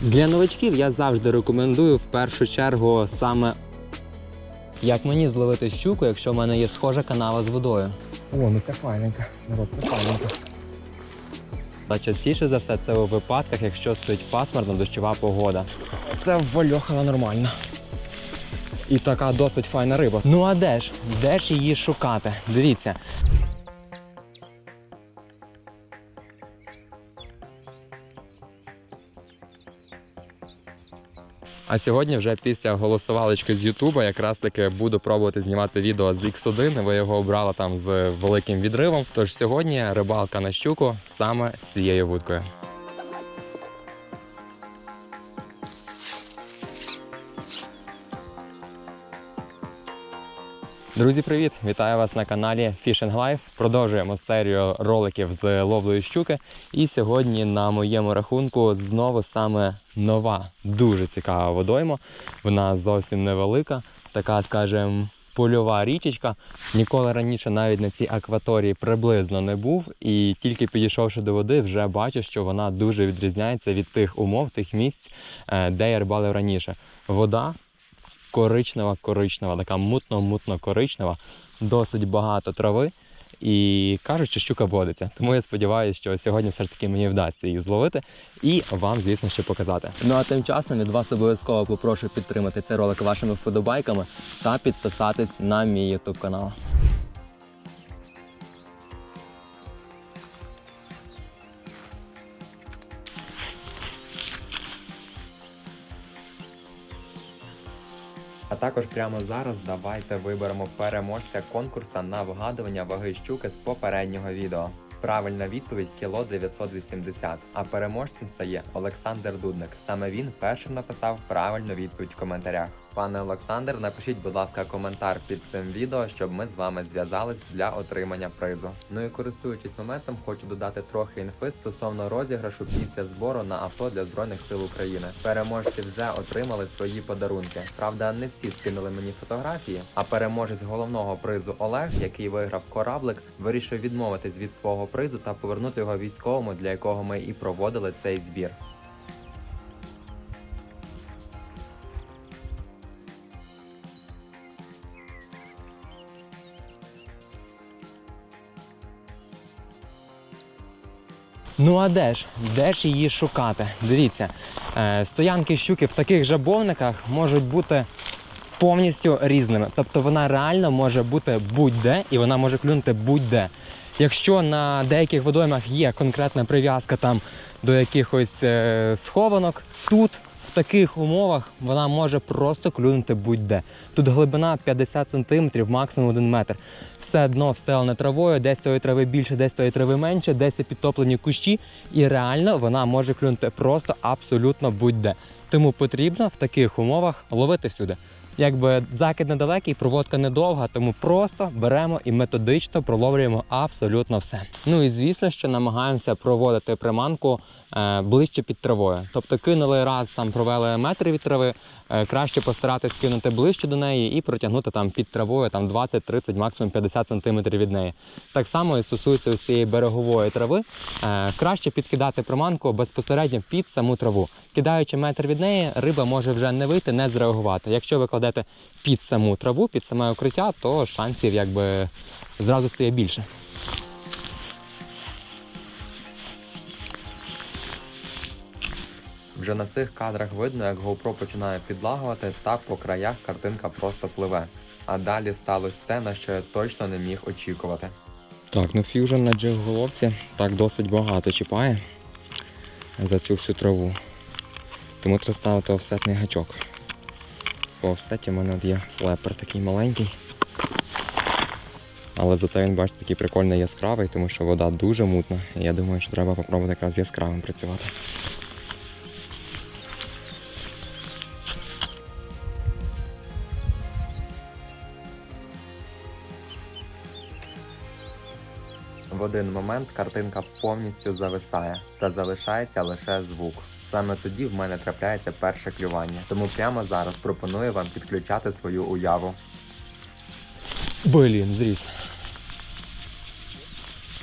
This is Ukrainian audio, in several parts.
Для новачків я завжди рекомендую в першу чергу саме як мені зловити щуку, якщо в мене є схожа канава з водою. О, ну це файненько. Народ, це файненько. Та частіше за все це у випадках, якщо стоїть пасмурна дощова погода. Це ввальохала нормально. І така досить файна риба. Ну а де ж? Де ж її шукати? Дивіться. А сьогодні вже після голосувалочки з Ютуба якраз таки буду пробувати знімати відео з X1. Ви його обрали там з великим відривом. Тож сьогодні рибалка на щуку саме з цією вудкою. Друзі, привіт! Вітаю вас на каналі Fishing Life. Продовжуємо серію роликів з ловлею щуки. І сьогодні на моєму рахунку знову саме нова, дуже цікава водойма. Вона зовсім невелика, така, скажімо, польова річечка. Ніколи раніше навіть на цій акваторії приблизно не був. І тільки підійшовши до води, вже бачу, що вона дуже відрізняється від тих умов, тих місць, е, де я рибалив раніше. Вода коричнева, коричнева, така мутно-мутно коричнева, досить багато трави. І кажуть, що щука водиться. Тому я сподіваюся, що сьогодні все ж таки мені вдасться її зловити і вам, звісно, що показати. Ну а тим часом від вас обов'язково попрошу підтримати цей ролик вашими вподобайками та підписатись на мій YouTube канал. А також прямо зараз давайте виберемо переможця конкурсу на вгадування ваги щуки з попереднього відео. Правильна відповідь кіло 980, а переможцем стає Олександр Дудник. Саме він першим написав правильну відповідь в коментарях. Пане Олександр, напишіть, будь ласка, коментар під цим відео, щоб ми з вами зв'язались для отримання призу. Ну і користуючись моментом, хочу додати трохи інфи стосовно розіграшу після збору на авто для збройних сил України. Переможці вже отримали свої подарунки. Правда, не всі скинули мені фотографії. А переможець головного призу Олег, який виграв кораблик, вирішив відмовитись від свого призу та повернути його військовому, для якого ми і проводили цей збір. Ну а де ж? Де ж її шукати? Дивіться, е, стоянки щуки в таких жабовниках можуть бути повністю різними. Тобто вона реально може бути будь-де і вона може клюнути будь-де. Якщо на деяких водоймах є конкретна прив'язка там до якихось е, схованок, тут таких умовах вона може просто клюнути будь-де. Тут глибина 50 см, максимум 1 метр. Все дно встелене травою, десь тої трави більше, десь тої трави менше, десь це підтоплені кущі, і реально вона може клюнути просто абсолютно будь-де. Тому потрібно в таких умовах ловити всюди. Якби закид недалекий, проводка недовга, тому просто беремо і методично проловлюємо абсолютно все. Ну і звісно, що намагаємося проводити приманку ближче під травою. Тобто кинули раз, там провели метр від трави, е, краще постаратись кинути ближче до неї і протягнути там під травою там 20-30, максимум 50 см від неї. Так само і стосується ось цієї берегової трави. Е, краще підкидати приманку безпосередньо під саму траву. Кидаючи метр від неї, риба може вже не вийти, не зреагувати. Якщо ви кладете під саму траву, під саме укриття, то шансів якби зразу стає більше. Вже на цих кадрах видно, як GoPro починає підлагувати, та по краях картинка просто пливе. А далі сталося те, на що я точно не міг очікувати. Так, ну фьюжн на джиг-головці так досить багато чіпає за цю всю траву. Тому треба ставити офсетний гачок. По офсеті в мене є флепер такий маленький. Але зате він, бачите, такий прикольний яскравий, тому що вода дуже мутна. І я думаю, що треба попробувати якраз яскравим працювати. Один момент картинка повністю зависає та залишається лише звук. Саме тоді в мене трапляється перше клювання. Тому прямо зараз пропоную вам підключати свою уяву. Блін, зріс.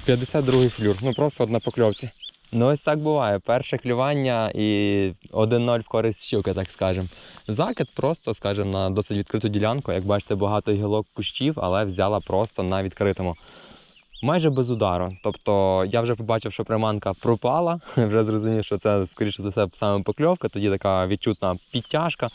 52-й флюр. Ну просто от на покльовці. Ну, ось так буває. Перше клювання і 1-0 в користь щуки, так скажемо. Закид просто, скажімо, на досить відкриту ділянку. Як бачите, багато гілок кущів, але взяла просто на відкритому. Майже без удару. Тобто я вже побачив, що приманка пропала, вже зрозумів, що це, скоріше за все, саме покльовка, тоді така відчутна підтяжка,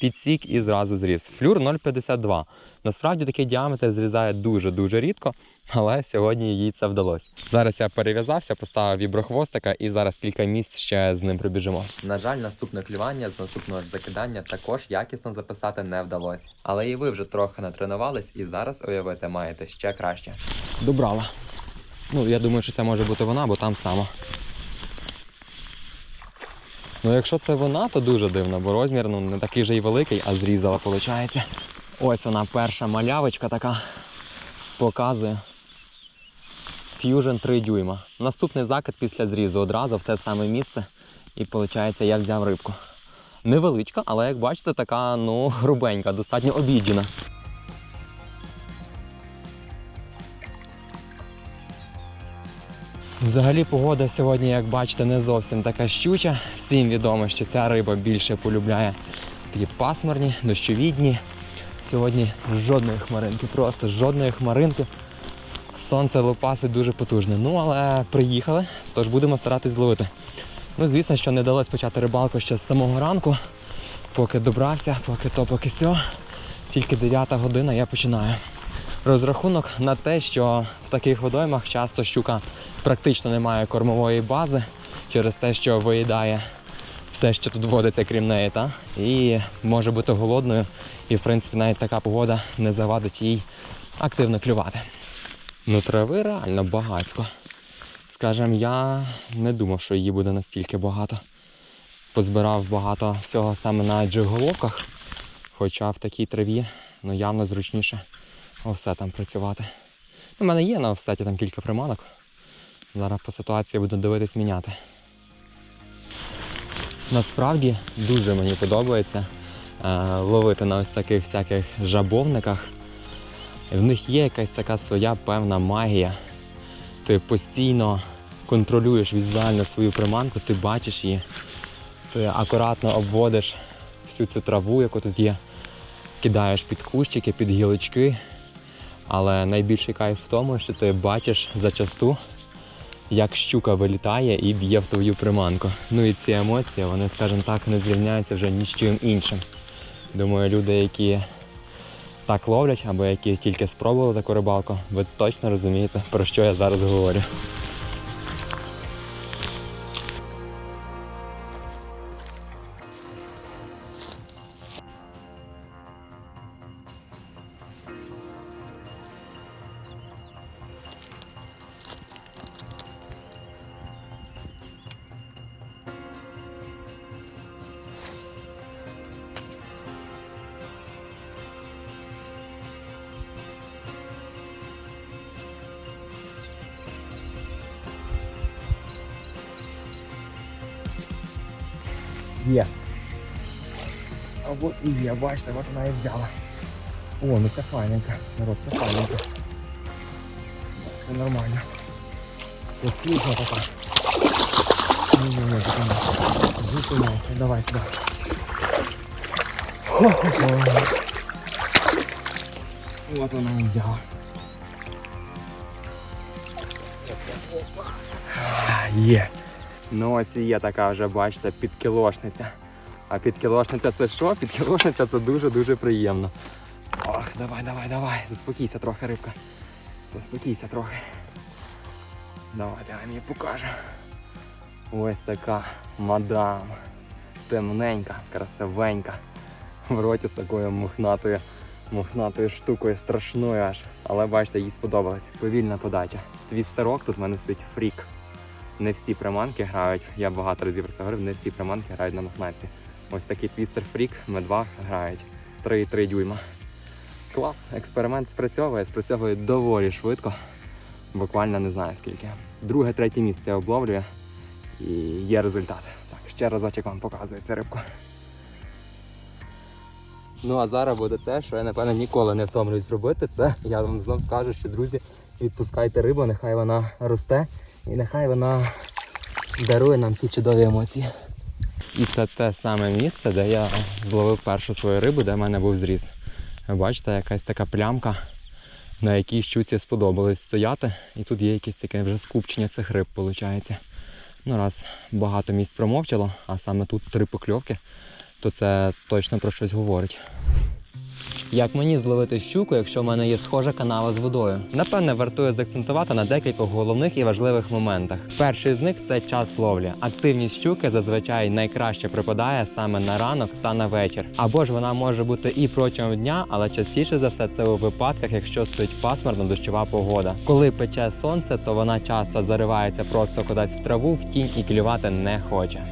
підсік і зразу зріз. Флюр 0,52. Насправді такий діаметр зрізає дуже-дуже рідко, але сьогодні їй це вдалося. Зараз я перев'язався, поставив віброхвостика і зараз кілька місць ще з ним пробіжимо. На жаль, наступне клювання з наступного ж закидання також якісно записати не вдалося. Але і ви вже трохи натренувались, і зараз уявити маєте ще краще. Добрала. Ну, я думаю, що це може бути вона, бо там само. Ну, якщо це вона, то дуже дивно, бо розмір ну, не такий же й великий, а зрізала, виходить. Ось вона перша малявочка така показує. Fusion 3 дюйма. Наступний закид після зрізу одразу в те саме місце. І виходить, я взяв рибку. Невеличка, але як бачите, така ну грубенька, достатньо обіджена. Взагалі погода сьогодні, як бачите, не зовсім така щуча. Всім відомо, що ця риба більше полюбляє такі пасмурні, дощові дні. Сьогодні жодної хмаринки, просто жодної хмаринки. Сонце лопасить дуже потужне. Ну, але приїхали, тож будемо старатись зловити. Ну, звісно, що не вдалося почати рибалку ще з самого ранку, поки добрався, поки то, поки сьо. Тільки 9 година я починаю. Розрахунок на те, що в таких водоймах часто щука практично не має кормової бази через те, що виїдає все, що тут водиться, крім неї, та? і може бути голодною. І в принципі навіть така погода не завадить їй активно клювати. Ну, трави реально багатько. Скажем, я не думав, що її буде настільки багато. Позбирав багато всього саме на джиголовках, хоча в такій траві ну, явно зручніше офсетом працювати. У мене є на офсеті там кілька приманок. Зараз по ситуації буду дивитись міняти. Насправді дуже мені подобається е, ловити на ось таких всяких жабовниках. В них є якась така своя певна магія. Ти постійно контролюєш візуально свою приманку, ти бачиш її, ти акуратно обводиш всю цю траву, яку тут є, кидаєш під кущики, під гілочки. Але найбільший кайф в тому, що ти бачиш зачасту, як щука вилітає і б'є в твою приманку. Ну і ці емоції, вони, скажімо так, не зрівняються вже ні з чим іншим. Думаю, люди, які так ловлять, або які тільки спробували таку рибалку, ви точно розумієте, про що я зараз говорю. Є. Або і є, бачите, от вона і взяла. О, ну це файненько. Народ, це файненько. Це нормально. Потужна така. Ні, ні, ні, така не. Зупиняйся, давай сюди. Хо-хо-хо. От вона і взяла. А, Є. Ну ось і є така вже, бачите, підкілошниця. А підкілошниця це що? Підкілошниця це дуже-дуже приємно. Ох, давай, давай, давай. Заспокійся трохи, рибка. Заспокійся трохи. Давай, давай мені покажу. Ось така мадам. Темненька, красивенька. В роті з такою мохнатою, мохнатою штукою, страшною аж. Але бачите, їй сподобалось. Повільна подача. Твістерок тут в мене стоїть фрік. Не всі приманки грають, я багато разів про це говорив, не всі приманки грають на мохнатці. Ось такий твістер фрік, медва грають 3,3 дюйма. Клас, експеримент спрацьовує, спрацьовує доволі швидко. Буквально не знаю скільки. Друге, третє місце обловлює і є результат. Так, ще разочок вам показую цю рибку. Ну а зараз буде те, що я напевно ніколи не втомлююсь зробити. Це я вам знов скажу, що друзі, відпускайте рибу, нехай вона росте і нехай вона дарує нам ці чудові емоції. І це те саме місце, де я зловив першу свою рибу, де в мене був зріз. Бачите, якась така плямка, на якій щуці сподобалось стояти. І тут є якесь таке вже скупчення цих риб, виходить. Ну, раз багато місць промовчало, а саме тут три покльовки, то це точно про щось говорить. Як мені зловити щуку, якщо в мене є схожа канава з водою? Напевне, вартує заакцентувати на декількох головних і важливих моментах. Перший з них це час ловлі. Активність щуки зазвичай найкраще припадає саме на ранок та на вечір. Або ж вона може бути і протягом дня, але частіше за все це у випадках, якщо стоїть пасмурно дощова погода. Коли пече сонце, то вона часто заривається просто кудись в траву, в тінь і клювати не хоче.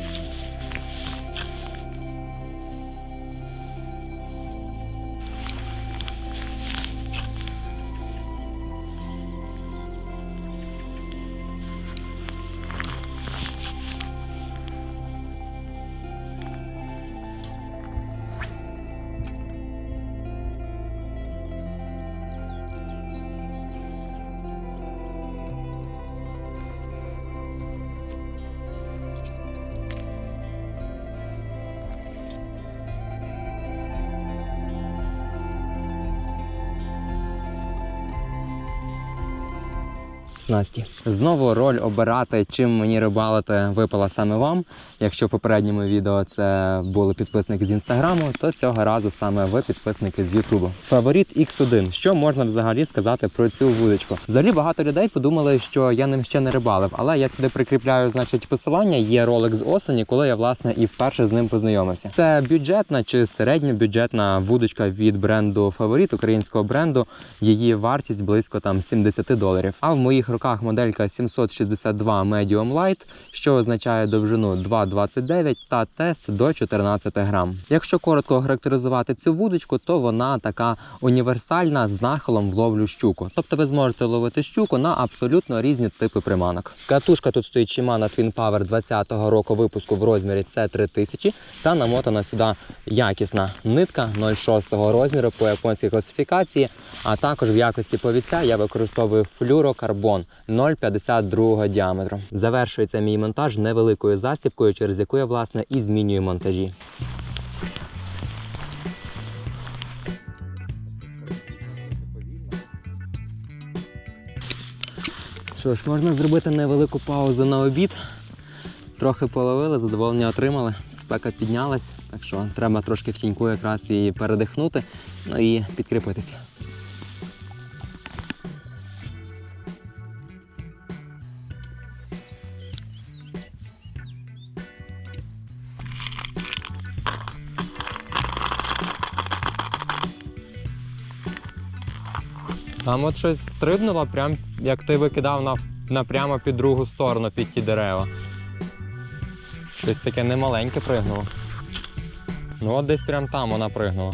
Снасті. Знову роль обирати, чим мені рибалити, випала саме вам. Якщо в попередньому відео це були підписники з інстаграму, то цього разу саме ви підписники з Ютубу. Фаворит X1. Що можна взагалі сказати про цю вудочку? Взагалі багато людей подумали, що я ним ще не рибалив, але я сюди прикріпляю значить посилання. Є ролик з осені, коли я власне і вперше з ним познайомився. Це бюджетна чи середньобюджетна вудочка від бренду Фаворит українського бренду. Її вартість близько там 70 доларів. А в моїх руках моделька 762 Medium Light, що означає довжину 2,29 та тест до 14 грам. Якщо коротко характеризувати цю вудочку, то вона така універсальна з нахилом в ловлю щуку. Тобто ви зможете ловити щуку на абсолютно різні типи приманок. Катушка тут стоїть Shimano Twin Power 20-го року випуску в розмірі C3000 та намотана сюди якісна нитка 0,6 розміру по японській класифікації. А також в якості повіця я використовую флюрокарбон 0,52 діаметру. Завершується мій монтаж невеликою застібкою, через яку я власне і змінюю монтажі. Що ж, можна зробити невелику паузу на обід. Трохи половили, задоволення отримали, спека піднялась, так що треба трошки в тіньку якраз і передихнути, ну і підкріпитися. Там от щось стрибнуло, прям як ти викидав на, на прямо під другу сторону, під ті дерева. Щось таке немаленьке пригнуло. Ну от десь прям там вона пригнула.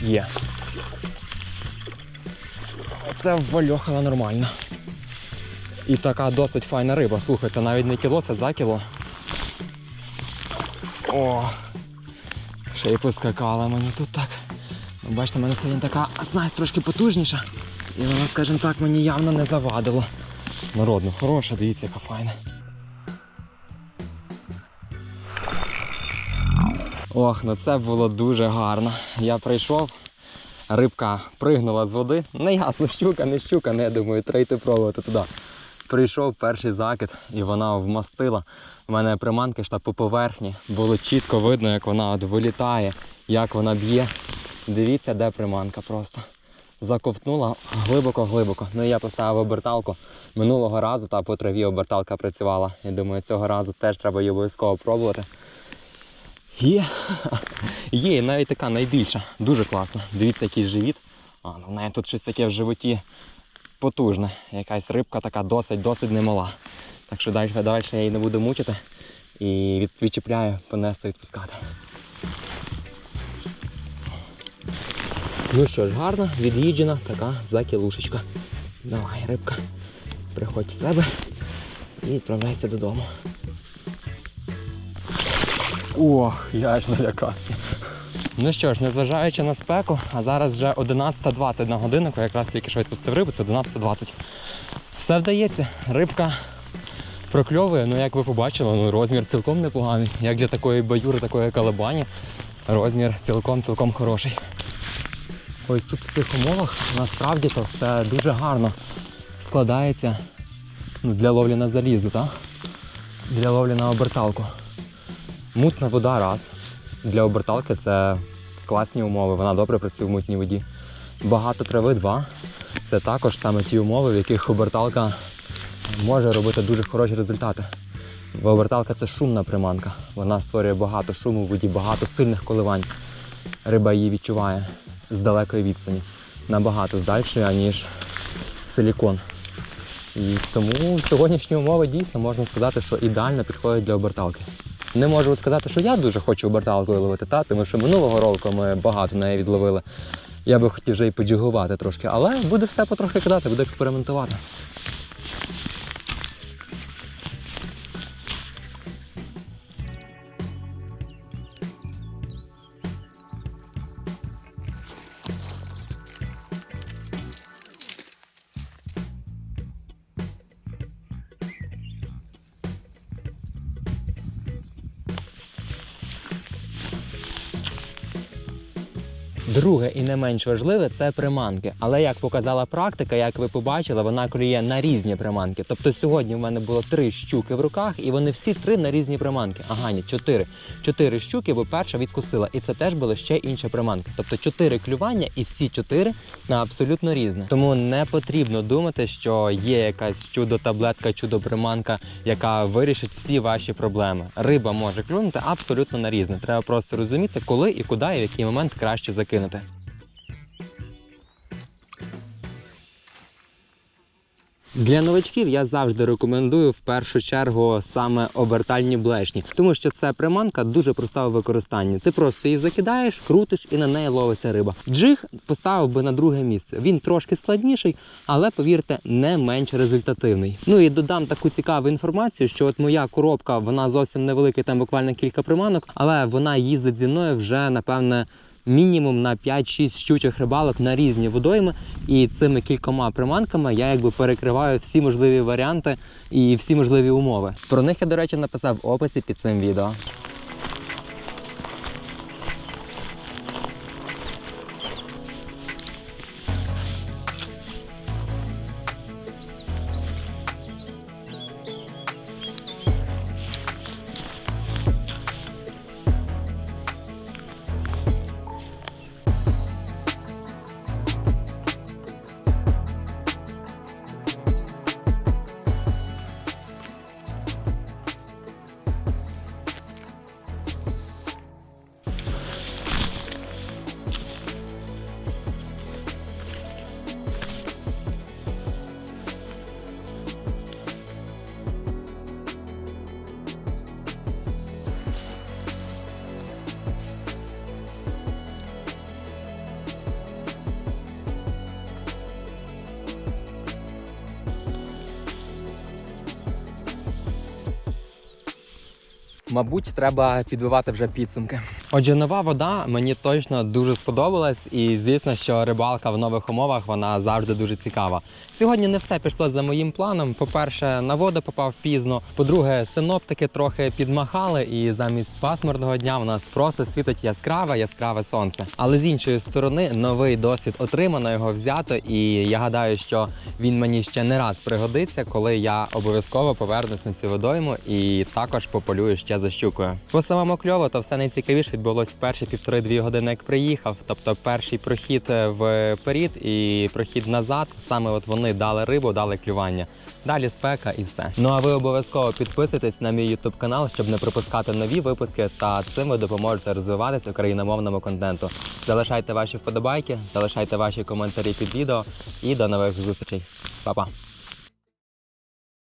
Є. Це ввальохала нормально. І така досить файна риба. Слухай, це навіть не кіло, це за кіло. О! Ще й поскакала мені тут так. Ну, Бачите, в мене сьогодні така снасть трошки потужніша. І вона, скажімо так, мені явно не завадила. Народно, хороша, дивіться, яка файна. Ох, ну це було дуже гарно. Я прийшов, рибка пригнула з води. Не ясно, щука, не щука, не думаю, треба йти пробувати туди. Прийшов перший закид і вона вмастила. У мене приманки ж по поверхні. Було чітко видно, як вона от вилітає, як вона б'є. Дивіться, де приманка просто. Заковтнула глибоко-глибоко. Ну і я поставив оберталку. Минулого разу та по траві оберталка працювала. Я думаю, цього разу теж треба її обов'язково пробувати. Є. Є, і навіть така найбільша. Дуже класна. Дивіться, який живіт. А, ну, в неї тут щось таке в животі потужне. Якась рибка така досить, досить немала. Так що далі, далі я її не буду мучити. і від, відчіпляю, понести, відпускати. Ну що ж, гарно, від'їджена така закілушечка. Давай, рибка, приходь в себе і відправляйся додому. Ох, я ж налякався. Ну що ж, незважаючи на спеку, а зараз вже 11.20 на годиннику, якраз тільки що відпустив рибу, це 11.20. Все вдається, рибка прокльовує, ну як ви побачили, ну розмір цілком непоганий. Як для такої баюри, такої калабані, розмір цілком-цілком хороший. Ось тут в цих умовах насправді то все дуже гарно складається ну, для ловлі на залізу, так? Для ловлі на оберталку. Мутна вода раз. Для оберталки це класні умови, вона добре працює в мутній воді. Багато трави два. Це також саме ті умови, в яких оберталка може робити дуже хороші результати. Бо оберталка це шумна приманка. Вона створює багато шуму в воді, багато сильних коливань. Риба її відчуває з далекої відстані. Набагато здальшої, аніж силікон. І тому сьогоднішні умови дійсно можна сказати, що ідеально підходять для оберталки. Не можу от сказати, що я дуже хочу оберталкою ловити, та, тому що минулого року ми багато неї відловили. Я би хотів вже і подігувати трошки, але буде все потрохи кидати, буде експериментувати. Менш важливе це приманки. Але як показала практика, як ви побачили, вона клює на різні приманки. Тобто сьогодні в мене було три щуки в руках, і вони всі три на різні приманки. Ага, ні, чотири. Чотири щуки, бо перша відкусила. І це теж були ще інші приманки. Тобто чотири клювання і всі чотири на абсолютно різне. Тому не потрібно думати, що є якась чудо-таблетка, чудо-приманка, яка вирішить всі ваші проблеми. Риба може клюнути абсолютно на різне. Треба просто розуміти, коли і куди, і в який момент краще закинути. Для новачків я завжди рекомендую в першу чергу саме обертальні блешні, тому що це приманка дуже проста у використанні. Ти просто її закидаєш, крутиш і на неї ловиться риба. Джиг поставив би на друге місце. Він трошки складніший, але повірте, не менш результативний. Ну і додам таку цікаву інформацію, що от моя коробка вона зовсім невелика, там буквально кілька приманок, але вона їздить зі мною вже напевне мінімум на 5-6 щучих рибалок на різні водойми. І цими кількома приманками я якби перекриваю всі можливі варіанти і всі можливі умови. Про них я, до речі, написав в описі під цим відео. Мабуть, треба підбивати вже підсумки. Отже, нова вода мені точно дуже сподобалась, і звісно, що рибалка в нових умовах вона завжди дуже цікава. Сьогодні не все пішло за моїм планом. По-перше, на воду попав пізно. По-друге, синоптики трохи підмахали, і замість пасмурного дня у нас просто світить яскраве, яскраве сонце. Але з іншої сторони, новий досвід отримано, його взято, і я гадаю, що він мені ще не раз пригодиться, коли я обов'язково повернусь на цю водойму і також пополюю ще за щукою. По самому кльово, то все найцікавіше відбулось в перші півтори-дві години, як приїхав. Тобто перший прохід е, вперед і прохід назад. Саме от вони дали рибу, дали клювання. Далі спека і все. Ну а ви обов'язково підписуйтесь на мій YouTube канал, щоб не пропускати нові випуски. Та цим ви допоможете розвиватися україномовному контенту. Залишайте ваші вподобайки, залишайте ваші коментарі під відео і до нових зустрічей. Па-па!